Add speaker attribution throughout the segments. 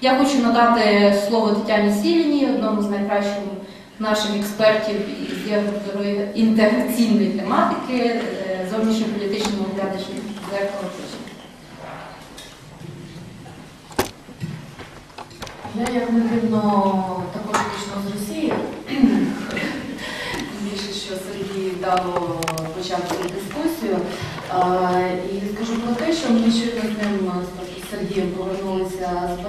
Speaker 1: Я хочу надати слово Тетяні Сіліні, одному з найкращих наших експертів з євроінтеграційної тематики, е, зовнішньополітичному оглядачі зеркало.
Speaker 2: Я як не дивно також вийшла з Росії. Більше, що Сергій вдало почав цю дискусію. І скажу про те, що ми щойно з ним з Сергієм повернулися з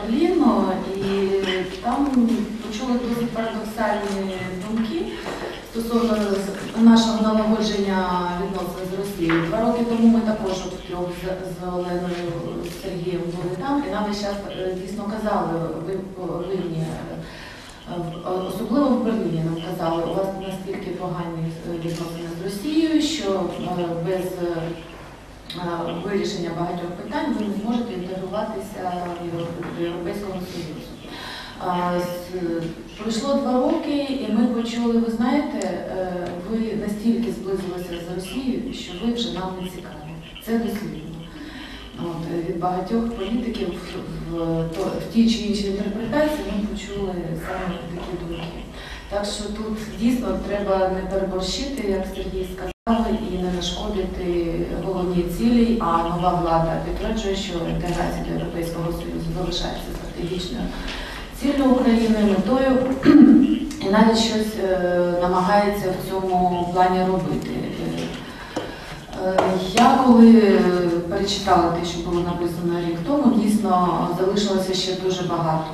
Speaker 2: парадоксальні думки стосовно нашого налагодження відносин з Росією. Два роки тому ми також от втрьох з, Оленою Сергієм були там, і нам час е, дійсно казали, ви повинні, е, особливо в Берліні нам казали, у вас настільки погані е, відносини з Росією, що без вирішення багатьох питань ви не зможете інтегруватися в Євро- до Європейського Союзу. Пройшло два роки, і ми почули, ви знаєте, е, ви настільки зблизилися з Росією, що ви вже нам не цікаві. Це дослідно. От, е, від багатьох політиків в, то, в тій чи іншій інтерпретації ми почули саме такі думки. Так що тут дійсно треба не переборщити, як Сергій сказав, і не нашкодити головній цілі, а нова влада підтверджує, що інтеграція до Європейського Союзу залишається стратегічною ціллю України, метою і навіть щось е, намагається в цьому плані робити. Е, Я коли перечитала те, що було написано рік тому, дійсно залишилося ще дуже багато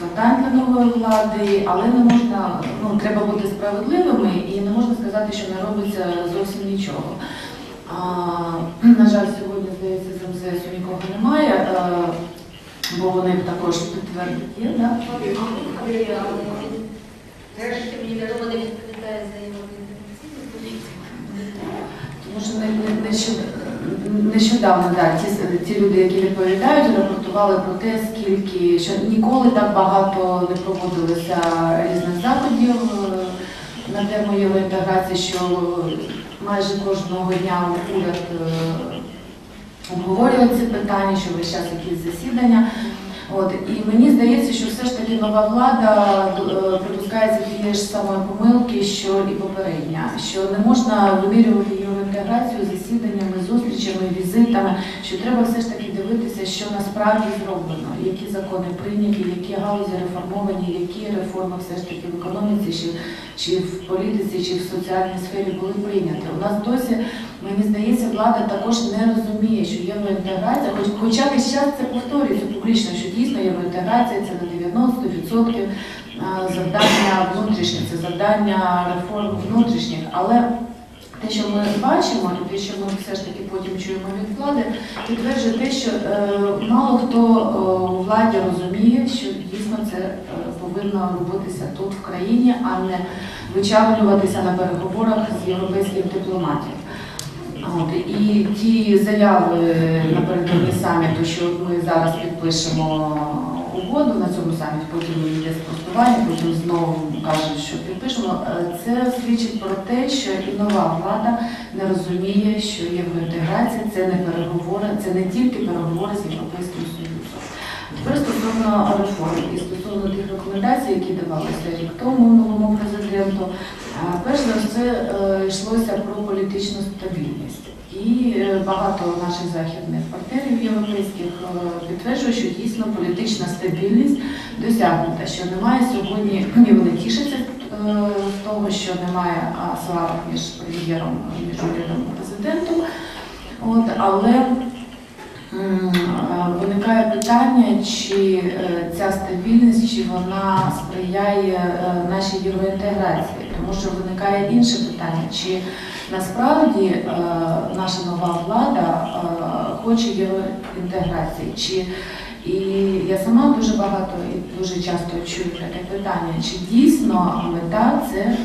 Speaker 2: завдань для нової влади, але не можна, ну треба бути справедливими і не можна сказати, що не робиться зовсім нічого. А, на жаль, сьогодні здається з МЗС нікого немає, е, бо вони також підтвердять, є, да?
Speaker 1: Мені відомо не відповідає за.
Speaker 2: Тому що не- не- нещодавно, да, ті, ті люди, які відповідають, рапортували про те, скільки що ніколи так багато не проводилося різних заходів е, на тему євроінтеграції, що майже кожного дня уряд обговорює ці питання, що весь час якісь засідання. От і мені здається, що все ж таки нова влада е, припускається тієї ж самої помилки, що і попередня, що не можна вимірювати євроінтеграцію засіданнями, зустрічами, візитами, що треба все ж таки дивитися, що насправді зроблено, які закони прийняті, які галузі реформовані, які реформи все ж таки в економіці, чи, чи в політиці, чи в соціальній сфері були прийняті. У нас досі Мені здається, влада також не розуміє, що євроінтеграція, хоч, хоча весь час це повторюється публічно, що дійсно євроінтеграція це на 90% завдання внутрішнє, це завдання реформ внутрішніх. Але те, що ми бачимо, і те, що ми все ж таки потім чуємо від влади, підтверджує те, що е, мало хто е, у владі розуміє, що дійсно це е, повинно робитися тут в країні, а не вичавлюватися на переговорах з європейських дипломатів. От, і ті заяви напередодні саміту, що ми зараз підпишемо угоду на цьому саміті, потім йде спростування, потім знову кажуть, що підпишемо. е, Це свідчить про те, що і нова влада не розуміє, що євроінтеграція це не переговори, це не тільки переговори з Європейським Союзом. Тепер стосовно реформ і стосовно тих рекомендацій, які давалися рік тому новому президенту, перш за все е, йшлося про політичну стабільність. І е, багато наших західних партнерів європейських е, підтверджують, що дійсно політична стабільність досягнута, що немає сьогодні, і вони тішаться е, з того, що немає сварок між прем'єром, між урядом і президентом. От, але Виникає питання, чи ця стабільність, чи вона сприяє нашій євроінтеграції, тому що виникає інше питання, чи насправді е, наша нова влада е, хоче євроінтеграції, чи і я сама дуже багато і дуже часто чую таке питання, чи дійсно мета це е,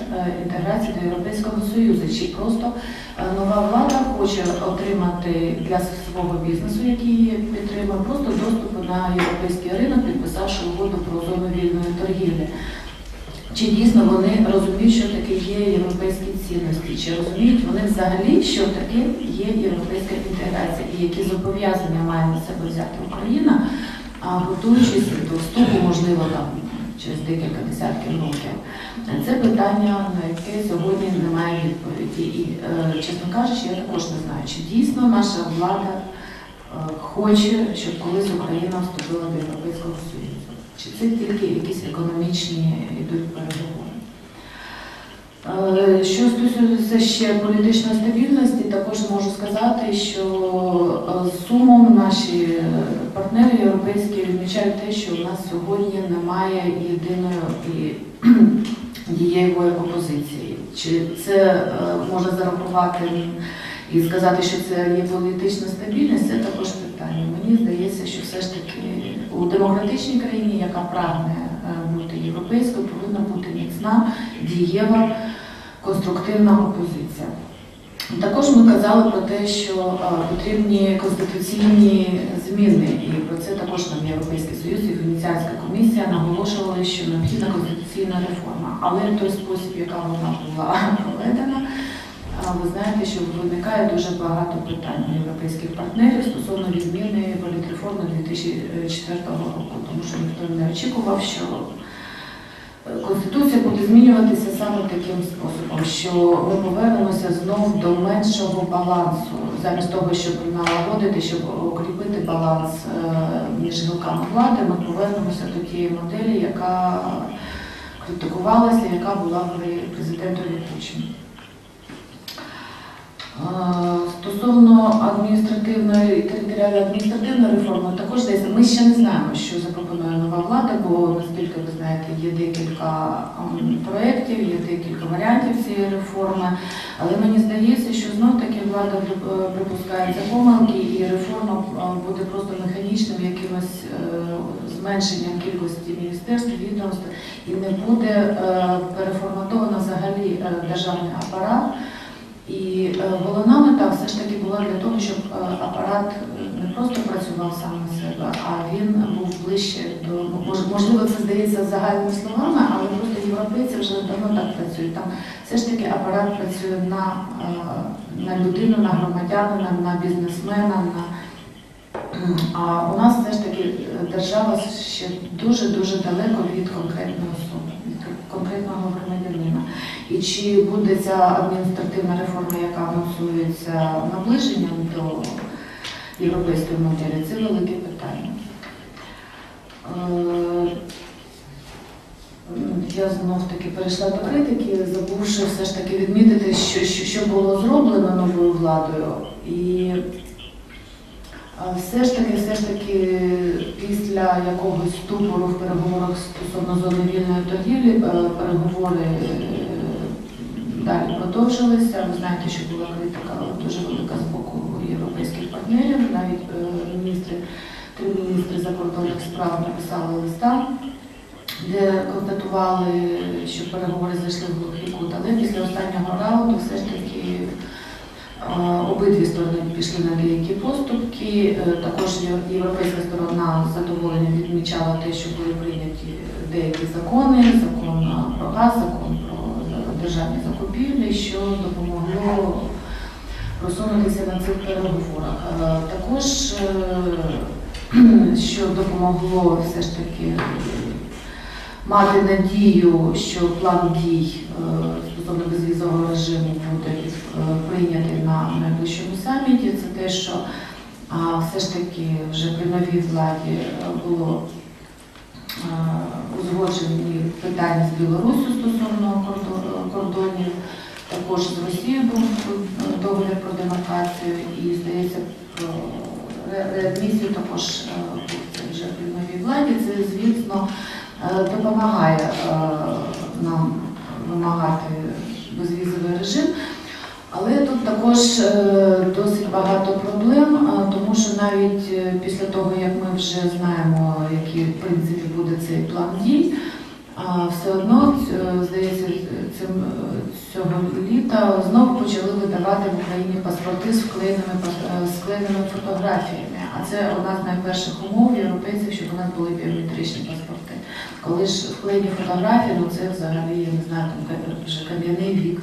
Speaker 2: інтеграція до Європейського Союзу, чи просто нова влада хоче отримати для свого бізнесу, який її підтримує, просто доступ на європейський ринок, підписавши угоду про зону вільної торгівлі. Чи дійсно вони розуміють, що таке є європейські цінності? Чи розуміють вони взагалі, що таке є європейська інтеграція і які зобов'язання має на себе взяти Україна, готуючись до вступу в через декілька десятків років. Це питання, на яке сьогодні немає відповіді. І, е, чесно кажучи, я також не знаю, чи дійсно наша влада е, хоче, щоб колись Україна вступила до Європейського Союзу. Чи це тільки якісь економічні йдуть переговори? Е, Що стосується ще політичної стабільності, також можу сказати, що е, сумом наші партнери європейські відмічають те, що у нас сьогодні немає єдиної і дієвої опозиції. Чи це е, можна зарахувати і сказати, що це є політична стабільність, це також питання. Мені здається, що все ж таки у демократичній країні, яка прагне е, бути європейською, повинна бути міцна, дієва, конструктивна опозиція. Також ми казали про те, що е, потрібні конституційні зміни, і про це також нам Європейський Союз і Венеціанська комісія наголошували, що необхідна конституційна реформа. Але той спосіб, яка вона була проведена, а ви знаєте, що виникає дуже багато питань у європейських партнерів стосовно відміни політреформи 2004 року, тому що ніхто не очікував, що е, Конституція буде змінюватися саме таким способом, що ми повернемося знов до меншого балансу, замість того, щоб налагодити, щоб укріпити баланс е, між гілками влади, ми повернемося до тієї моделі, яка критикувалася, яка була при президенту Януковичем. Стосовно адміністративної і територіальної адміністративної реформи, також здається, ми ще не знаємо, що запропонує нова влада, бо наскільки ви знаєте, є декілька проєктів, є декілька варіантів цієї реформи. Але мені здається, що знов таки влада припускає ці помилки, і реформа буде просто механічним якимось е, зменшенням кількості міністерств, відомств, і не буде е, переформатовано взагалі е, державний апарат. І е, головна мета все ж таки була для того, щоб е, апарат е, не просто працював сам на себе, а він був ближче до можливо, це здається загальними словами, але просто європейці вже давно так працюють. Там все ж таки апарат працює на, на людину, на громадянина, на бізнесмена. на А у нас все ж таки держава ще дуже дуже далеко від конкретної особи, від конкретного громадянина. І чи буде ця адміністративна реформа, яка анонсується наближенням до європейської моделі, це велике питання. Е, Я знов таки перейшла до критики, забувши все ж таки відмітити, що, що, що було зроблено новою владою. І Все ж таки, все ж таки, після якогось ступору в переговорах стосовно зони вільної торгівлі, е, переговори продовжилися. Ви знаєте, що була критика дуже велика з боку європейських партнерів. Навіть е, міністри, три міністри закордонних справ написали листа, де констатували, що переговори зайшли в глухий кут. Але після останнього раунду все ж таки Е, Обидві сторони пішли на деякі поступки. Е, Також європейська сторона з задоволенням відмічала те, що були прийняті деякі закони, закон про газ, закон державні закупівлі, що допомогло просунутися на цих переговорах. Е, Також е, що допомогло все ж таки мати надію, що план дій е, стосовно безвізового режиму буде прийнятий на найближчому саміті. Це те, що все ж таки вже при новій владі було узгоджені питання з Білоруссю стосовно кордонів. Також з Росією був е, договір про демаркацію і, здається, про реадмісію також е, вже при новій владі. Це, звісно, е, допомагає е, нам вимагати безвізовий режим. Але тут також е, досить багато проблем, тому що навіть е, після того, як ми вже знаємо, який в принципі буде цей план дій, все одно, е, здається, цим, цього літа знову почали видавати в Україні паспорти з вклеєними, вклеєними фотографіями. А це одна з найперших умов європейців, щоб у нас були біометричні паспорти. Коли ж вклеєні фотографії, ну це взагалі, я не знаю, там вже кам'яний вік.